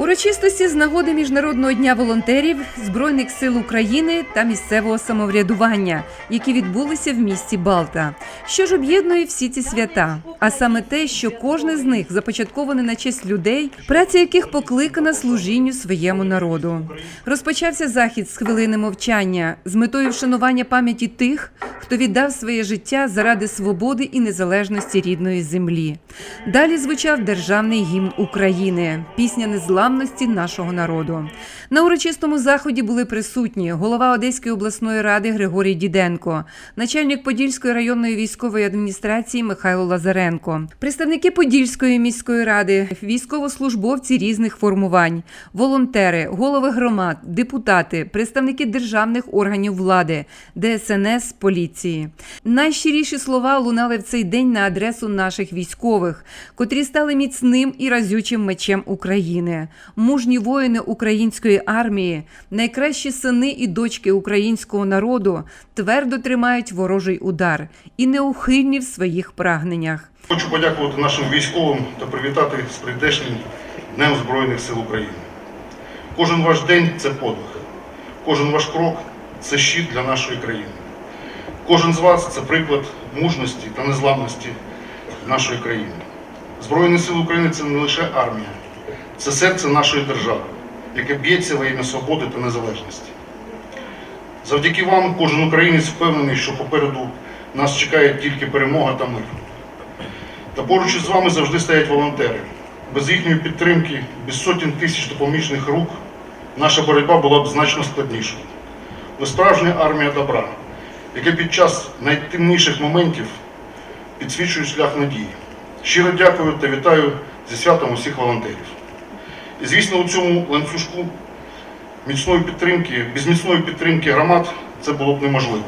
Урочистості з нагоди Міжнародного дня волонтерів, Збройних сил України та місцевого самоврядування, які відбулися в місті Балта. Що ж об'єднує всі ці свята? А саме те, що кожне з них започатковане на честь людей, праця яких покликана служінню своєму народу. Розпочався захід з хвилини мовчання з метою вшанування пам'яті тих, хто віддав своє життя заради свободи і незалежності рідної землі. Далі звучав державний гімн України, пісня незламності нашого народу. На урочистому заході були присутні голова Одеської обласної ради Григорій Діденко, начальник Подільської районної військової адміністрації Михайло Лазаренко, представники Подільської міської ради, військовослужбовці різних формувань, волонтери, голови громад, депутати, представники державних органів влади, ДСНС, поліції. Найщиріші слова лунали в цей день на адресу наших військових, котрі стали міцним і разючим мечем України, мужні воїни української армії, найкращі сини і дочки українського народу твердо тримають ворожий удар і неухильні в своїх прагненнях. Хочу подякувати нашим військовим та привітати з прийдешнім Днем Збройних сил України. Кожен ваш день це подвиг, кожен ваш крок це щит для нашої країни. Кожен з вас це приклад мужності та незламності нашої країни. Збройні сили України це не лише армія, це серце нашої держави, яке б'ється во ім'я свободи та незалежності. Завдяки вам кожен українець впевнений, що попереду нас чекає тільки перемога та мир. Та поруч із вами завжди стоять волонтери. Без їхньої підтримки, без сотень тисяч допоміжних рук наша боротьба була б значно складнішою. Ви справжня армія добра, яка під час найтемніших моментів підсвічує шлях надії. Щиро дякую та вітаю зі святом усіх волонтерів. І звісно, у цьому ланцюжку міцної підтримки, без міцної підтримки громад це було б неможливо.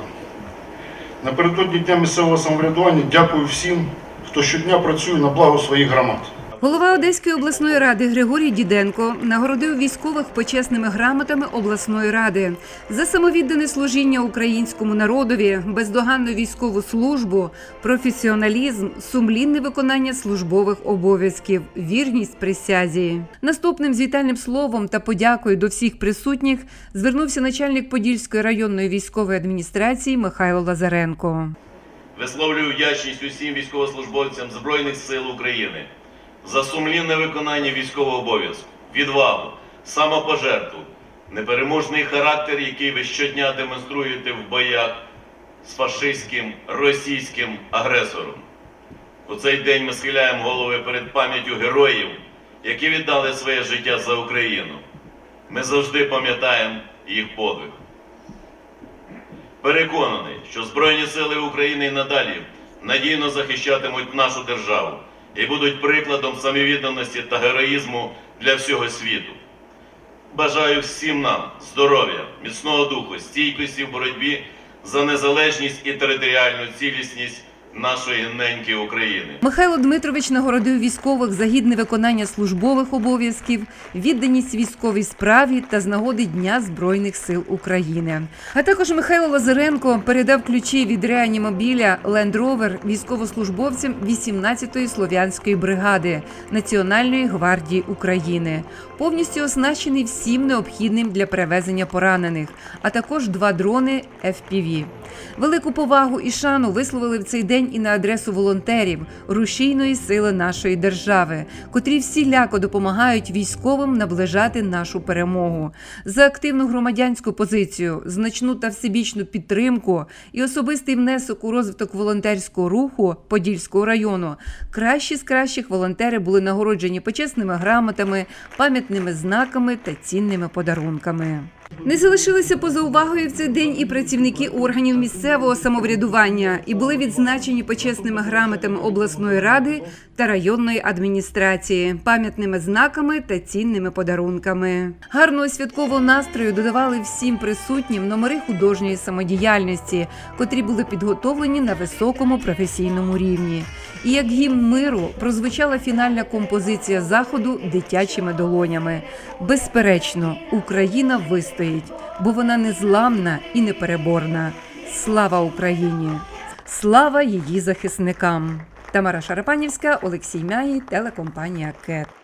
Напередодні Дня місцевого самоврядування дякую всім, хто щодня працює на благо своїх громад. Голова Одеської обласної ради Григорій Діденко нагородив військових почесними грамотами обласної ради за самовіддане служіння українському народові, бездоганну військову службу, професіоналізм, сумлінне виконання службових обов'язків, вірність присязі. Наступним звітальним словом та подякою до всіх присутніх звернувся начальник Подільської районної військової адміністрації Михайло Лазаренко. Висловлюю вдячність усім військовослужбовцям Збройних сил України за сумлінне виконання військового обов'язку, відвагу, самопожертву, непереможний характер, який ви щодня демонструєте в боях з фашистським російським агресором. У цей день ми схиляємо голови перед пам'яттю героїв, які віддали своє життя за Україну. Ми завжди пам'ятаємо їх подвиг. Переконаний, що Збройні сили України і надалі надійно захищатимуть нашу державу і будуть прикладом самовідданості та героїзму для всього світу. Бажаю всім нам здоров'я, міцного духу, стійкості в боротьбі за незалежність і територіальну цілісність нашої неньки України. Михайло Дмитрович нагородив військових за гідне виконання службових обов'язків, відданість військовій справі та з нагоди Дня Збройних сил України. А також Михайло Лазаренко передав ключі від реанімобіля Land Rover військовослужбовцям 18-ї слов'янської бригади Національної гвардії України, повністю оснащений всім необхідним для перевезення поранених, а також два дрони FPV. Велику повагу і шану висловили в цей день і на адресу волонтерів рушійної сили нашої держави, котрі всіляко допомагають військовим наближати нашу перемогу за активну громадянську позицію, значну та всебічну підтримку і особистий внесок у розвиток волонтерського руху Подільського району. Кращі з кращих волонтери були нагороджені почесними грамотами, пам'ятними знаками та цінними подарунками. Не залишилися поза увагою в цей день і працівники органів місцевого самоврядування і були відзначені почесними грамотами обласної ради та районної адміністрації, пам'ятними знаками та цінними подарунками. Гарного святкового настрою додавали всім присутнім номери художньої самодіяльності, котрі були підготовлені на високому професійному рівні. І як гімн миру прозвучала фінальна композиція заходу дитячими долонями. Безперечно, Україна вистоїть, бо вона незламна і непереборна. Слава Україні! Слава її захисникам! Тамара Шарапанівська, Олексій Мяї, телекомпанія КЕТ.